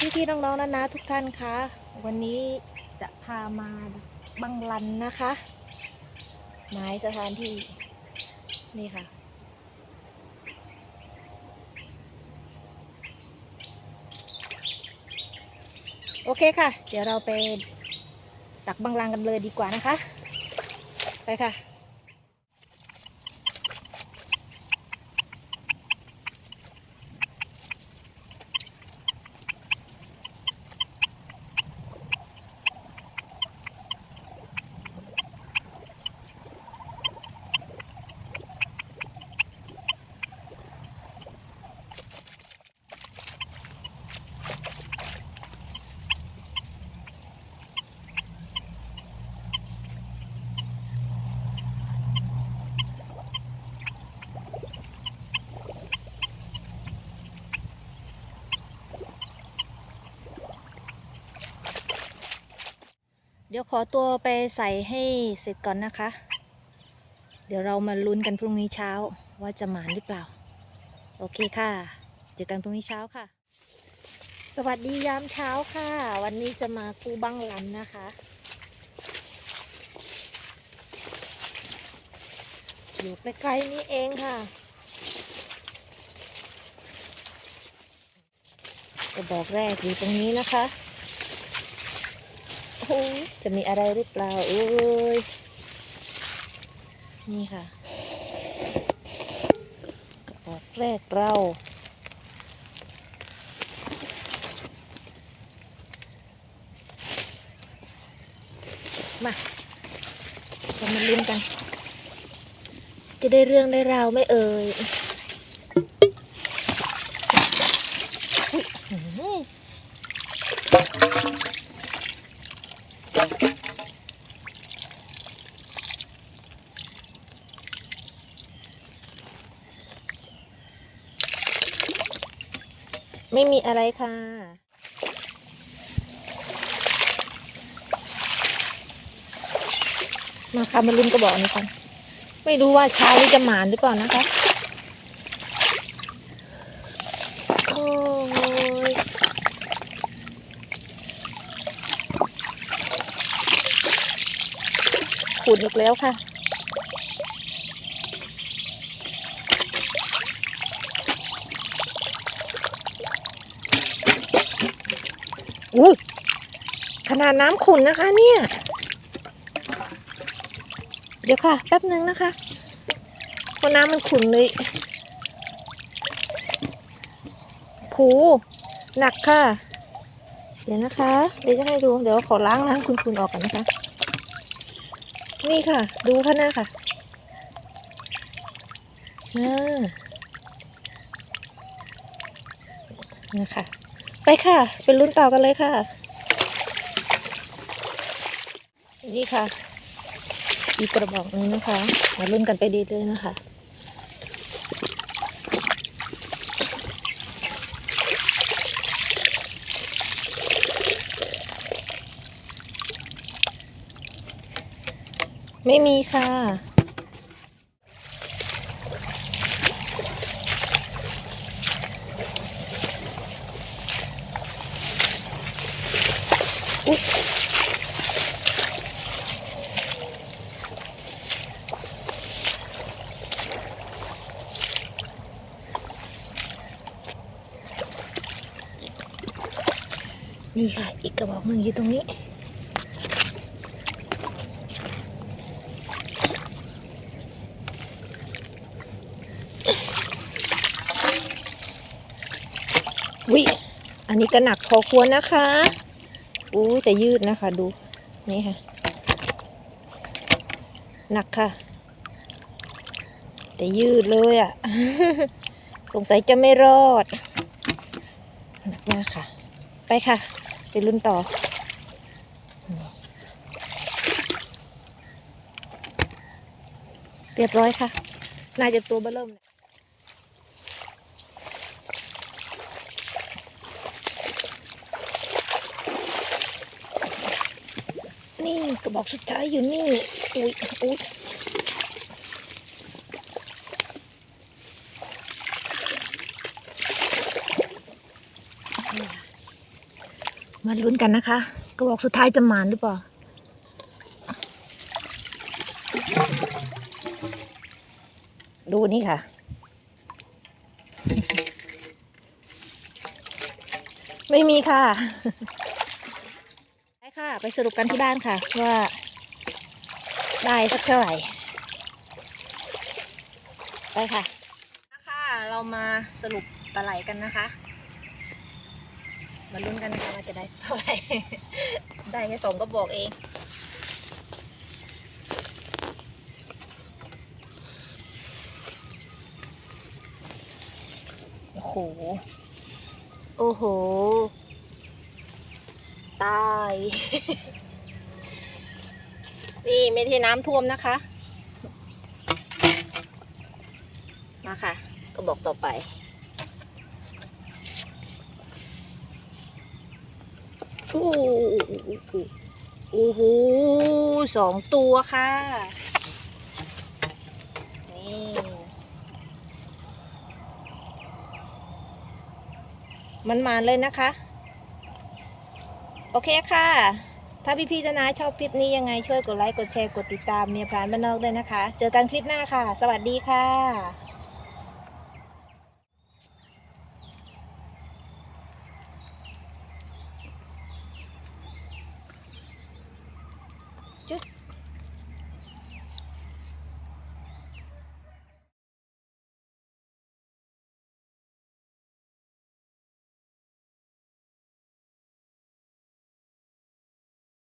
พี่ๆน้องๆนะนะทุกท่านคะวันนี้จะพามาบังลันนะคะ หมายสถานที่นี่ค่ะ โอเคค่ะ เดี๋ยวเราไปตักบังลังกันเลยดีกว่านะคะ ไปค่ะ เดี๋ยวขอตัวไปใส่ให้เสร็จก่อนนะคะ เดี๋ยวเรามาลุ้นกันพรุ่งนี้เช้าว่าจะหมานหรือเปล่า โอเคค่ะ เจอกันพรุ่งนี้เช้าค่ะ สวัสดียามเช้าค่ะ วันนี้จะมาคูบังลันนะคะ อยู่ใกล้ๆนี้เองค่ะ กระบอกแรกอยู่ตรงนี้นะคะ โอ้ยจะมีอะไรหรือเปล่าเอ้ยนี่ค่ะกระบอกแรกเรามาเรามาลุ้นกัน จะได้เรื่องได้ราวไม่เอ่ย ไม่มีอะไรค่ะ มาค่ะมาลุ้นกระบอกนี้กันไม่รู้ว่าเช้านี้จะหมานหรือเปล่านะคะโอ้ยขุดอีกแล้วค่ะ อุ้ยขนาดน้ำขุ่นนะคะ เนี่ย เดี๋ยวค่ะ แป๊บนึงนะคะเพราะน้ำมันขุ่นเลยโหหนักค่ะ เดี๋ยวนะคะ เดี๋ยวจะให้ดู เดี๋ยวขอล้างน้ำขุ่นๆออกก่อนนะคะ นี่ค่ะ ดูข้างหน้าค่ะอ่านะคะ ไปค่ะ เป็นรุ่นต่อกันเลยค่ะ นี่ค่ะ อีกกระบอกนึงนะคะมารุ่นกันไปดีเลยนะคะไม่มีค่ะ นี่ค่ะ อีกกระบอกหนึ่งอยู่ตรงนี้ วิ อันนี้ก็หนักพอควรนะคะ อู้แต่ยืดนะคะ ดู นี่ค่ะ หนักค่ะ แต่ยืดเลยอะ่ะ สงสัยจะไม่รอด หนักมากค่ะ ไปค่ะ ไปรุ่นต่อเรียบร้อยค่ะ น่าจะตัวเบ้อเริ่มเลย นี่กระบอกสุดท้ายอยู่นี่ อุ้ยอุ้ยมาลุ้นกันนะคะ กระบอกสุดท้ายจะหมานหรือเปล่า ดูนี่ค่ะ ไม่มีค่ะ ไปค่ะไปสรุปกันที่บ้านค่ะ ว่าได้สักเท่าไหร่ ไปค่ะนะคะเรามาสรุปปลาไหลกันนะคะ มาลุ้นกันนะคะว่าจะได้เท่าไหร่ ได้แค่สองก็บอกเองโอ้โห โอ้โห ตาย นี่ไม่ใช่น้ำท่วมนะคะ มาค่ะ ก็บอกต่อไป โอ้โหสองตัวค่ะนี่มันมาเลยนะคะ อเคค่ะ ถ้าพี่พี่ๆนานาชอบคลิปนี้ยังไงช่วยกดไลค์ กดแชร์ กดติดตามเมียพรานบ้านนอกด้วยนะคะ เจอกันคลิปหน้าค่ะ สวัสดีค่ะ